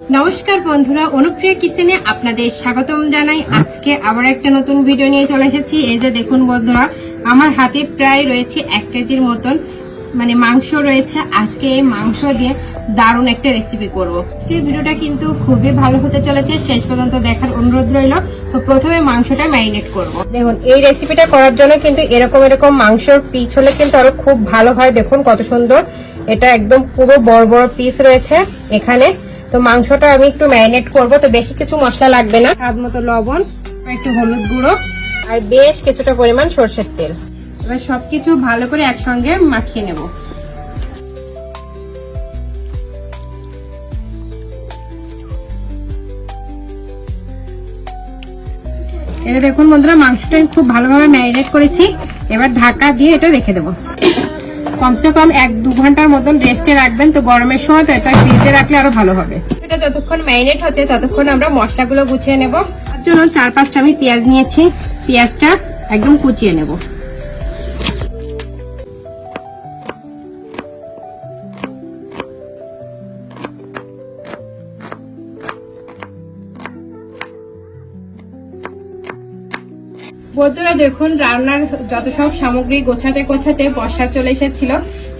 নমস্কার বন্ধুরা, অনুপ্রিয়া কিচেনে আপনাদের স্বাগতম জানাই। আজকে আবার একটা নতুন ভিডিও নিয়ে চলে এসেছি। এই যে দেখুন বন্ধুরা, আমার হাতে প্রায় রয়েছে এক কেজির মতন মানে মাংস রয়েছে। আজকে এই মাংস দিয়ে দারুণ একটা রেসিপি করব। এই ভিডিওটা কিন্তু খুবই ভালো হতে চলেছে। শেষ পর্যন্ত দেখার অনুরোধ রইল। তো প্রথমে মাংসটা ম্যারিনেট করব। দেখুন, এই রেসিপিটা করার জন্য কিন্তু এরকম এরকম মাংসর পিস হলে কিন্তু আরও খুব ভালো হয়। দেখুন কত সুন্দর। এটা একদম পুরো বড় বড় পিস রয়েছে। এখানে তো মাংসটা আমি একটু ম্যারিনেট করব, তো বেশি কিছু মশলা লাগবে না। স্বাদ মতো লবণ একটু হলুদ গুঁড়ো, আর বেশ কিছুটা পরিমাণ সর্ষের তেল। এবার সবকিছু ভালো করে একসঙ্গে মাখিয়ে নেব। এটা দেখুন বন্ধুরা, মাংসটা খুব ভালোভাবে ম্যারিনেট করেছি। এবার ঢাকা দিয়ে এটা রেখে দেবো। কমসে কম এক দু ঘণ্টার মতন রেস্টে রাখবেন। তো গরমের সময় তো এটা ফ্রিজে রাখলে আরও ভালো হবে। এটা যতক্ষণ ম্যারিনেট হচ্ছে ততক্ষণ আমরা মশলাগুলো গুছিয়ে নেব। তার জন্য চার পাঁচটা আমি পেঁয়াজ নিয়েছি। পেঁয়াজটা একদম কুচিয়ে নেব। বন্ধুরা দেখুন, রান্নার যত সব সামগ্রী গোছাতে গোছাতে বর্ষা চলে এসেছিল,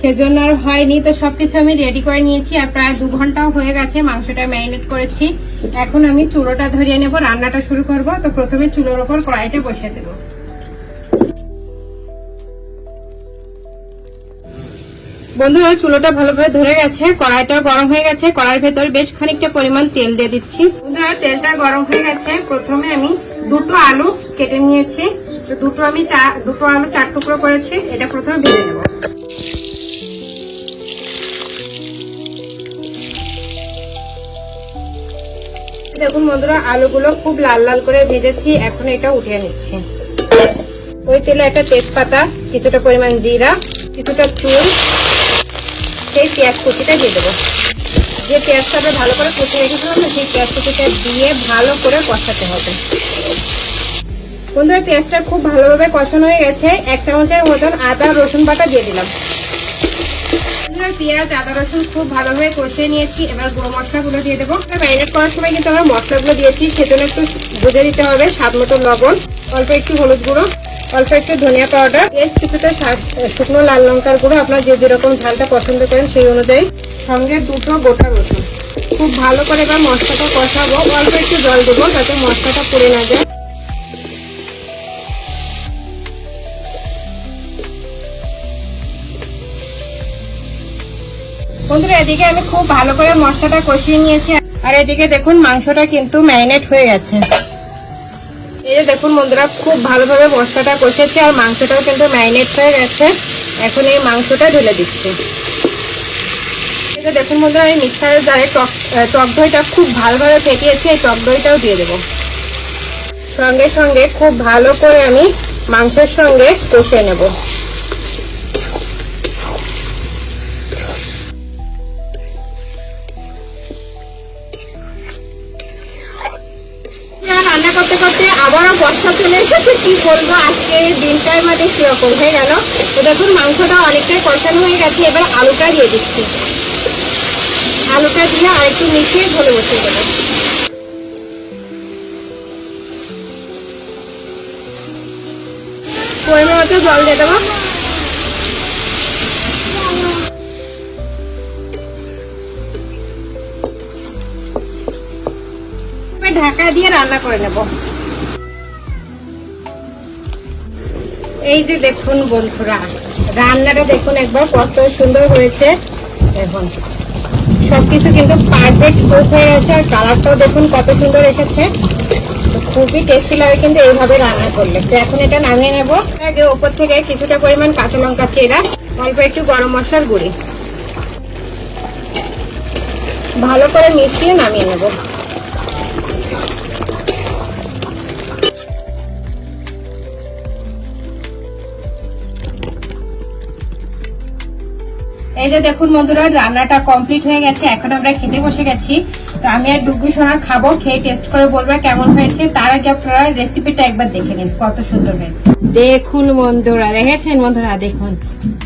সেজন্য আর হয়নি। তো সবকিছু আমি রেডি করে নিয়েছি আর প্রায় দু ঘন্টাও হয়ে গেছে, মাংসটা ম্যারিনেট করেছি। এখন আমি চুলোটা ধরিয়ে নেব, রান্নাটা শুরু করব। তো প্রথমে চুলোর ওপর কড়াইটা বসিয়ে দেবো। বন্ধুরা, চুলোটা ভালোভাবে ধরে গেছে কড়াইটা গরম হয়ে গেছে। কড়াইয়ের ভেতর বেশ খানিকটা পরিমাণ তেল দিয়ে দিচ্ছি। বন্ধুরা, তেলটা গরম হয়ে গেছে। প্রথমে আমি দুটো আলু কেটে নিয়েছি। তো দুটো আমি চা- দুটো আলু চার টুকরো করেছি। এটা প্রথমে ভেজে নেব। দেখুন বন্ধুরা, আলুগুলো খুব লাল লাল করে ভেজেছি। এখন এটা উঠিয়ে নিচ্ছি। ওই তেলে একটা তেজপাতা, কিছুটা পরিমাণ জিরা, কিছুটা চুল সেই পেঁয়াজ কুচিটা দিয়ে দেবো। যে পেঁয়াজটা ভালো করে কুচি রেখেছিলাম না সেই পেঁয়াজ কুচিটা দিয়ে ভালো করে কষাতে হবে। বন্ধুরা, পেঁয়াজটা খুব ভালোভাবে কষানো হয়ে গেছে। এক চামচের মতন আদা, রসুন বাটা দিয়ে দিলাম। পেঁয়াজ, আদা, রসুন খুব ভালোভাবে কষিয়ে নিয়েছি। এবার গুঁড়ো মশলাগুলো দিয়ে দেবো। ম্যারিনেট করার সময় কিন্তু আমরা মশলাগুলো দিয়েছি, সেজন্য একটু বুঝে দিতে হবে, স্বাদ মতো লবণ। অল্প একটু হলুদ গুঁড়ো, অল্প একটু ধনিয়া পাউডার। বেশ কিছুটা শুকনো লাল লঙ্কার গুঁড়ো আপনার যে যেরকম ঝালটা পছন্দ করেন সেই অনুযায়ী সঙ্গে দুটো গোটা রসুন। খুব ভালো করে এবার মশলাটা কষাবো। অল্প একটু জল দেবো যাতে মশলাটা পুড়ে না যায়। বন্ধুরা, এদিকে আমি খুব ভালো করে মশলাটা কষিয়ে নিয়েছি। আর এদিকে দেখুন, মাংসটা কিন্তু ম্যারিনেট হয়ে গেছে। এই যে দেখুন বন্ধুরা, খুব ভালোভাবে মশলাটা কষেছে আর মাংসটাও কিন্তু ম্যারিনেট হয়ে গেছে। এখন এই মাংসটা ঢেলে দিচ্ছি। যে দেখুন বন্ধুরা, আমি মিক্সারের জারে টক টক দইটা খুব ভালোভাবে ফেটিয়েছি, এই টক দইটাও দিয়ে দেবো। সঙ্গে সঙ্গে খুব ভালো করে আমি মাংসের সঙ্গে কষিয়ে নেব। রান্না করতে করতে আবারও বর্ষা চলে এসেছে, কি করব আজকে দিনটার মধ্যে কীরকম, হয়ে তো দেখুন, মাংসটা অনেকটাই কষানো হয়ে গেছে, এবার আলুটা দিয়ে দিচ্ছি। আলুটা দিয়ে আর একটু মিশিয়ে ঝোলে বসিয়ে দেবো। মতো জল দিয়ে দেবো। ঢাকা দিয়ে রান্না করে নেব। এই যে দেখুন বন্ধুরা, রান্নাটা দেখুন একবার কত সুন্দর হয়েছে। দেখুন। সবকিছু কিন্তু পারফেক্ট কুক হয়ে গেছে, আর কালারটাও দেখুন কত সুন্দর এসেছে। খুবই টেস্টি লাগে কিন্তু এইভাবে রান্না করলে। তো এখন এটা নামিয়ে নেব। আগে ওপর থেকে কিছুটা পরিমাণ কাঁচা লঙ্কা চেরা, অল্প একটু গরম মশলার গুঁড়ি। ভালো করে মিশিয়ে নামিয়ে নেব। এই যে দেখুন বন্ধুরা, রান্নাটা কমপ্লিট হয়ে গেছে। এখন আমরা খেতে বসে গেছি। তো আমি আর ডুগু সোনা খাব, খেয়ে টেস্ট করে বলব কেমন হয়েছে। তার আগে আপনারা রেসিপিটা একবার দেখে নিন, কত সুন্দর হয়েছে। দেখুন বন্ধুরা, দেখেছেন বন্ধুরা? দেখুন,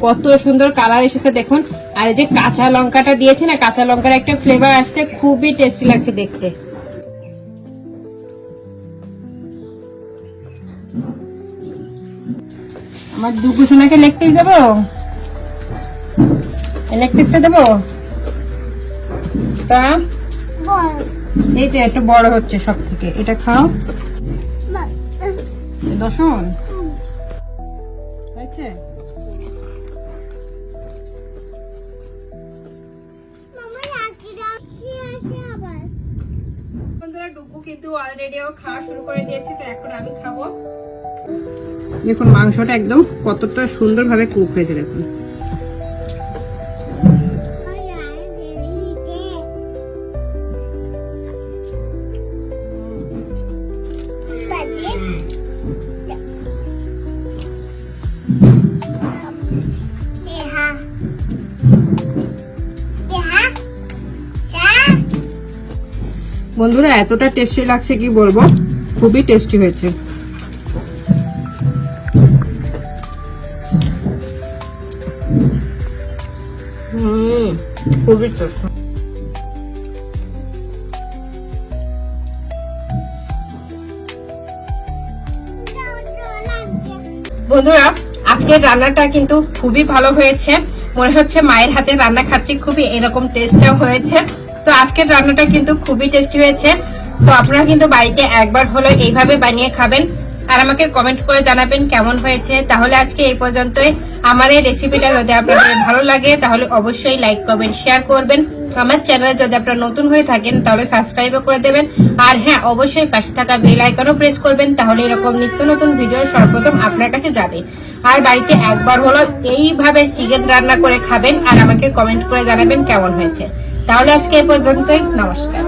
কত সুন্দর কালার এসেছে, দেখুন। আর এই যে কাঁচা লঙ্কাটা দিয়েছে না, কাঁচা লঙ্কার একটা ফ্লেভার আসছে, খুবই টেস্টি লাগছে দেখতে। আমার ডুগু সোনাকে লেগ পিস দেবো? লেগ দেবো? তা? এই যে একটু বড় হচ্ছে সব থেকে এটা খাও। এ দর্শন হয়েছে? বন্ধুরা কিন্তু খাওয়া শুরু করে দিয়েছে তো এখন আমি খাব। দেখুন মাংসটা একদম কতটা সুন্দরভাবে কুক হয়েছে দেখুন। বন্ধুরা, এতটা টেস্টি লাগছে কি বলব? খুবই টেস্টি হয়েছে। বন্ধুরা, আজকের রান্নাটা কিন্তু খুবই ভালো হয়েছে। মনে হচ্ছে মায়ের হাতে রান্না খাচ্ছি, খুবই এরকম টেস্টটাও হয়েছে। তো আজকের রান্নাটা কিন্তু খুবই টেস্টি হয়েছে। তো আপনারা কিন্তু বাড়িতে একবার হলো এইভাবে বানিয়ে খাবেন। আর আমাকে কমেন্ট করে জানাবেন কেমন হয়েছে। তাহলে আজকে এই পর্যন্তই। আমার এই রেসিপিটা যদি আপনাদের ভালো লাগে, তাহলে অবশ্যই লাইক কমেন্ট শেয়ার করবেন। আমার চ্যানেলে যদি আপনারা নতুন হয়ে থাকেন, তাহলে সাবস্ক্রাইবও করে দেবেন। আর হ্যাঁ অবশ্যই পাশে থাকা বেল আইকনও প্রেস করবেন, তাহলে এরকম নিত্য নতুন ভিডিও সর্বপ্রথম আপনার কাছে যাবে। আর বাড়িতে একবার হলো এইভাবে চিকেন রান্না করে খাবেন, আর আমাকে কমেন্ট করে জানাবেন কেমন হয়েছে। তাহলে আজকে এই পর্যন্তই নমস্কার।